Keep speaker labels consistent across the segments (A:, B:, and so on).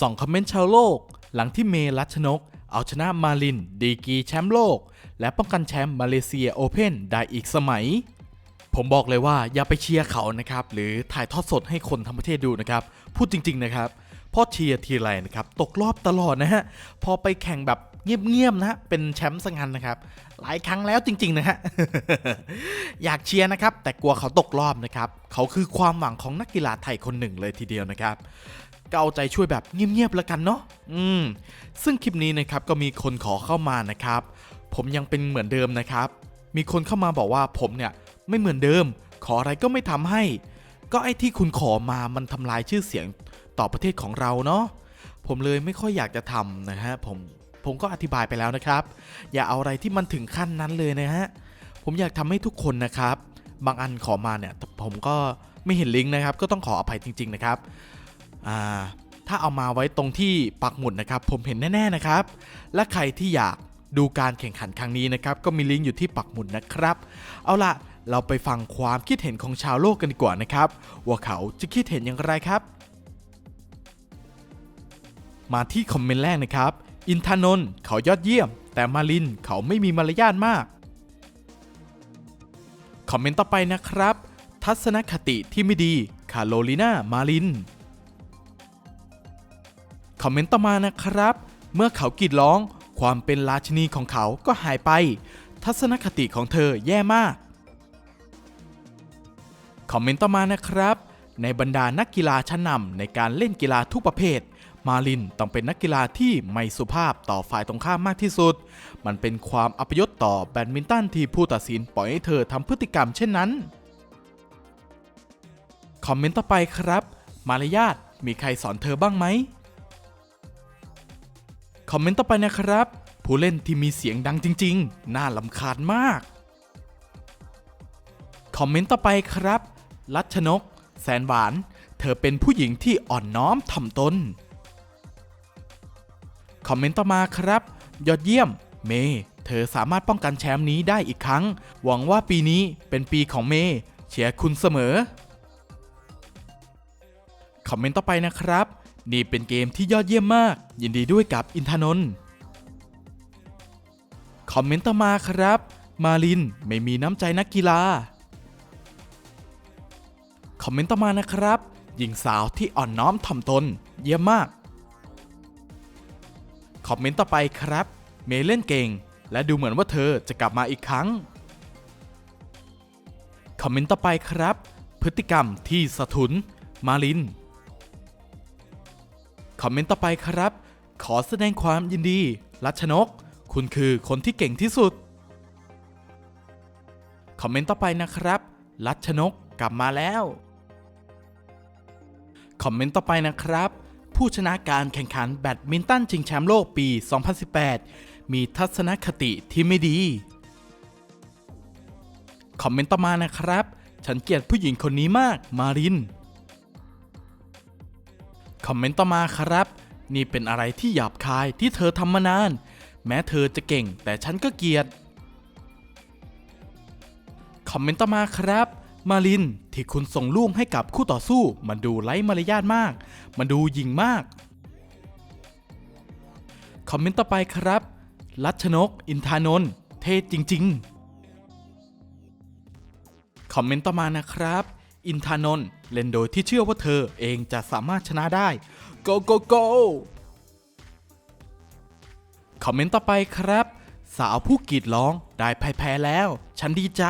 A: สองคอมเมนต์ชาวโลก หลังที่เมรัชนก เอาชนะมาลิน ดีกีแชมป์โลก และป้องกันแชมป์มาเลเซียโอเพ่นได้อีกสมัย ผมบอกเลยว่าอย่าไปเชียร์เขานะครับ หรือถ่ายทอดสดให้คนทั้งประเทศดูนะครับ พูดจริง ๆ นะครับเพราะเชียร์ทีไรนะครับ ตกรอบตลอดนะฮะ พอไปแข่งแบบ เงียบๆนะฮะเป็นแชมป์สังหันนะครับ หลายครั้งแล้วจริง ๆ นะฮะ อยากเชียร์นะครับ แต่กลัวเขาตกรอบนะครับ เขาคือความหวังของนักกีฬาไทยคนหนึ่งเลยทีเดียวนะครับก็เอาใจช่วยแบบเงียบๆแล้วกันเนาะอืม ซึ่งคลิปนี้นะครับก็มีคนขอเข้ามานะครับ ผมยังเป็นเหมือนเดิมนะครับ มีคนเข้ามาบอกว่าผมเนี่ยไม่เหมือนเดิม ขออะไรก็ไม่ทำให้ ก็ไอ้ที่คุณขอมามันทำลายชื่อเสียงต่อประเทศของเราเนาะผมเลยไม่ค่อยอยากจะทำนะฮะผม ผมก็อธิบายไปแล้วนะครับ อย่าเอาอะไรที่มันถึงขั้นนั้นเลยนะฮะ ผมอยากทำให้ทุกคนนะครับ บางอันขอมาเนี่ยผมก็ไม่เห็นลิงก์นะครับ ก็ต้องขออภัยจริง ๆนะครับถ้าเอามาไว้ตรงที่ปักหมุดนะครับ ผมเห็นแน่ๆนะครับ และใครที่อยากดูการแข่งขันครั้งนี้นะครับ ก็มีลิงก์อยู่ที่ปักหมุดนะครับ เอาล่ะเราไปฟังความคิดเห็นของชาวโลกกันดีกว่านะครับ ว่าเขาจะคิดเห็นอย่างไรครับ มาที่คอมเมนต์แรกนะครับ อินทนนท์เขายอดเยี่ยม แต่มาลินเขาไม่มีมารยาทมาก คอมเมนต์ต่อไปนะครับ ทัศนคติที่ไม่ดีคาโรลิน่ามาลิน คอมเมนต์ต่อมานะครับ เมื่อเขากรีดร้อง ความเป็นราชินีของเขาก็หายไป ทัศนคติของเธอแย่มาก คอมเมนต์ต่อมานะครับ ในบรรดานักกีฬาชั้นนำในการเล่นกีฬาทุกประเภท มาลินต้องเป็นนักกีฬาที่ไม่สุภาพต่อฝ่ายตรงข้ามมากที่สุด มันเป็นความอัปยศต่อแบดมินตันที่ผู้ตัดสินปล่อยให้เธอทำพฤติกรรมเช่นนั้น คอมเมนต์ต่อไปครับ มารยาทมีใครสอนเธอบ้างไหม คอมเมนต์ต่อไปนะครับ ผู้เล่นที่มีเสียงดังจริง ๆ น่าลำคาญมาก คอมเมนต์ต่อไปครับ รัชนก แสนหวาน เธอเป็นผู้หญิงที่อ่อนน้อมถ่อมตน คอมเมนต์ต่อมาครับ ยอดเยี่ยม เมย์เธอสามารถป้องกันแชมป์นี้ได้อีกครั้ง หวังว่าปีนี้เป็นปีของเมย์เชียร์คุณเสมอ คอมเมนต์ต่อไปนะครับ นี่เป็นเกมที่ยอดเยี่ยมมาก ยินดีด้วยกับอินทนนท์คอมเมนต์ต่อมาครับ มาลินไม่มีน้ำใจนักกีฬา คอมเมนต์ต่อมานะครับหญิงสาวที่อ่อนน้อมถ่อมตน เยี่ยมมาก คอมเมนต์ต่อไปครับ เมย์เล่นเก่ง และดูเหมือนว่าเธอจะกลับมาอีกครั้ง คอมเมนต์ต่อไปครับ พฤติกรรมที่สะทุน มาลิน คอมเมนต์ต่อไปครับ ขอแสดงความยินดี รัชนก คุณคือคนที่เก่งที่สุด คอมเมนต์ต่อไปนะครับ รัชนกกลับมาแล้ว คอมเมนต์ต่อไปนะครับ ผู้ชนะการแข่งขันแบดมินตันชิงแชมป์โลกปี 2018 มีทัศนคติที่ไม่ดี คอมเมนต์ต่อมานะครับ ฉันเกลียดผู้หญิงคนนี้มากมาริน คอมเมนต์ต่อมาครับ นี่เป็นอะไรที่หยาบคายที่เธอทำมานาน แม้เธอจะเก่งแต่ฉันก็เกลียด คอมเมนต์ต่อมาครับ มาลินที่คุณส่งลูกให้กับคู่ต่อสู้ มันดูไร้มารยาทมาก มันดูหยิงมาก คอมเมนต์ต่อไปครับ รัชนก อินทานนท์เท่จริง ๆ คอมเมนต์ต่อมานะครับ อินทานนท์เล่นโดยที่เชื่อว่าเธอเองจะสามารถชนะได้ go go go คอมเมนต์ต่อไปครับ สาวผู้กรีดร้องได้แพ้แล้ว ฉันดีใจ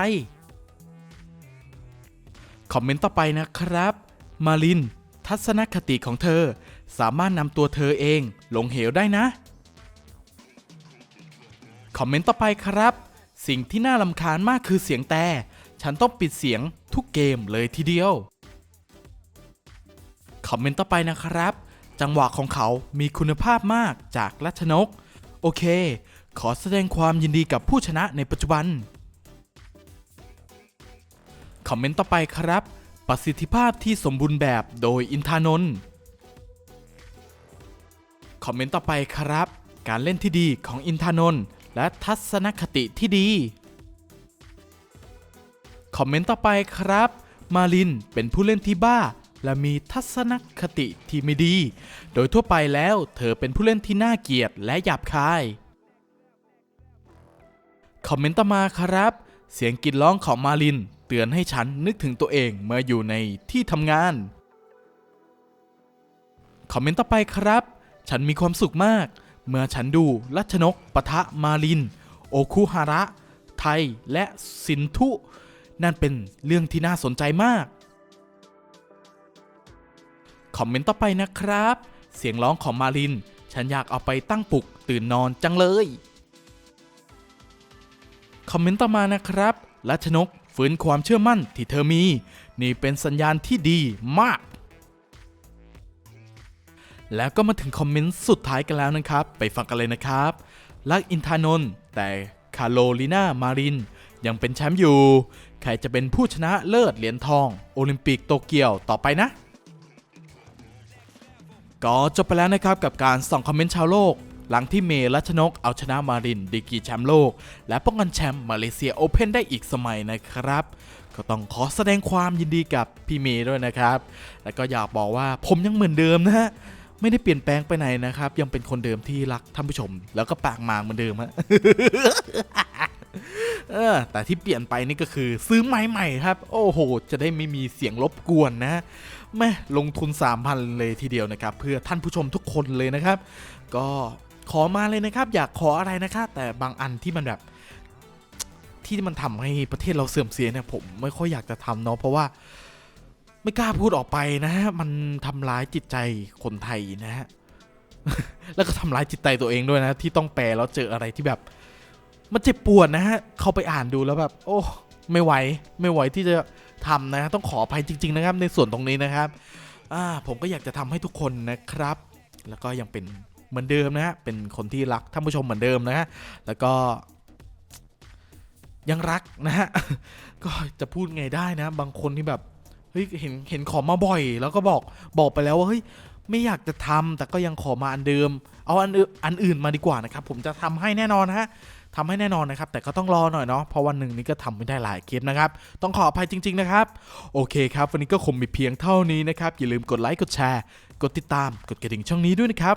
A: คอมเมนต์ต่อไปนะครับ มาลิน ทัศนคติของเธอ สามารถนำตัวเธอเองลงเหวได้นะ คอมเมนต์ต่อไปครับ สิ่งที่น่าลำคาญมากคือเสียงแต่ ฉันต้องปิดเสียงทุกเกมเลยทีเดียว คอมเมนต์ต่อไปนะครับ จังหวะของเขามีคุณภาพมากจากรัชนก โอเค ขอแสดงความยินดีกับผู้ชนะในปัจจุบัน คอมเมนต์ต่อไปครับ ประสิทธิภาพที่สมบูรณ์แบบโดยอินทานนท์คอมเมนต์ต่อไปครับ การเล่นที่ดีของอินทานนท์และทัศนคติที่ดี คอมเมนต์ต่อไปครับ มาลินเป็นผู้เล่นที่บ้า และมีทัศนคติที่ไม่ดี โดยทั่วไปแล้วเธอเป็นผู้เล่นที่น่าเกลียดและหยาบคาย คอมเมนต์ต่อมาครับ เสียงกรีดร้องของมาลิน เตือนให้ฉันนึกถึงตัวเองเมื่ออยู่ในที่ทำงาน คอมเมนต์ต่อไปครับ ฉันมีความสุขมาก เมื่อฉันดูรัชนกปะทะมาลิน โอคุฮาระ ไทยและสินทุ นั่นเป็นเรื่องที่น่าสนใจมาก คอมเมนต์ต่อไปนะครับ เสียงร้องของมาลิน ฉันอยากเอาไปตั้งปลุกตื่นนอนจังเลย คอมเมนต์ต่อมานะครับรัชนก ฟื้นความเชื่อมั่นที่เธอมี นี่เป็นสัญญาณที่ดีมาก แล้วก็มาถึงคอมเมนต์สุดท้ายกันแล้วนะครับ ไปฟังกันเลยนะครับรักอินทานนท์แต่คาโรลิน่ามาริน ยังเป็นแชมป์อยู่ ใครจะเป็นผู้ชนะเลิศเหรียญทอง โอลิมปิกโตเกียวต่อไปนะ ก็จบไปแล้วนะครับกับการส่องคอมเมนต์ชาวโลก หลังที่เมย์รัชนกเอาชนะมารินดีกีแชมป์โลก และป้องกันแชมป์มาเลเซียโอเพ่นได้อีกสมัยนะครับ ก็ต้องขอแสดงความยินดีกับพี่เมย์ด้วยนะครับ แล้วก็อยากบอกว่าผมยังเหมือนเดิมนะฮะไม่ได้เปลี่ยนแปลงไปไหนนะครับ ยังเป็นคนเดิมที่รักท่านผู้ชม แล้วก็ปากมางเหมือนเดิมฮะเออแต่ที่เปลี่ยนไปนี่ก็คือซื้อไม้ใหม่ครับ โอ้โห จะได้ไม่มีเสียงรบกวนนะแม่ลงทุน 3,000 เลยทีเดียวนะครับ เพื่อท่านผู้ชมทุกคนเลยนะครับ ก็ ขอมาเลยนะครับ อยากขออะไรนะครับแต่บางอันที่มันแบบ ที่มันทำให้ประเทศเราเสื่อมเสียเนี่ยผมไม่ค่อยอยากจะทำเนาะเพราะว่า ไม่กล้าพูดออกไปนะฮะมันทำร้ายจิตใจคนไทยนะฮะแล้วก็ทำร้ายจิตใจตัวเองด้วยนะ ที่ต้องแปลแล้วเจออะไรที่แบบ มันเจ็บปวดนะฮะเข้าไปอ่านดูแล้วแบบ โอ้ไม่ไหวไม่ไหวที่จะทำนะฮะต้องขออภัยจริง ๆ นะครับ ในส่วนตรงนี้นะครับอ่าผมก็อยากจะทำให้ทุกคนนะครับ แล้วก็ยังเป็น เหมือนเดิมนะฮะเป็นคนที่รักท่านผู้ชมเหมือนเดิมนะฮะแล้วก็ยังรักนะฮะก็จะพูดไงได้นะ บางคนที่แบบเฮ้ยเห็นเห็นขอมาบ่อย แล้วก็บอกบอกไปแล้วว่าเฮ้ยไม่อยากจะทำแต่ก็ยังขอมาอันเดิม เอาอันอื่นอันอื่นมาดีกว่านะครับ ผมจะทำให้แน่นอนนะฮะทำให้แน่นอนนะครับ แต่ก็ต้องรอหน่อยเนาะเพราะวันหนึ่งนี้ก็ทำไม่ได้หลายคลิปนะครับ ต้องขออภัยจริง ๆ นะครับ โอเคครับ วันนี้ก็คงมีเพียงเท่านี้นะครับ อย่าลืมกดไลค์กดแชร์ กดติดตาม กดกระดิ่งช่องนี้ด้วยนะครับ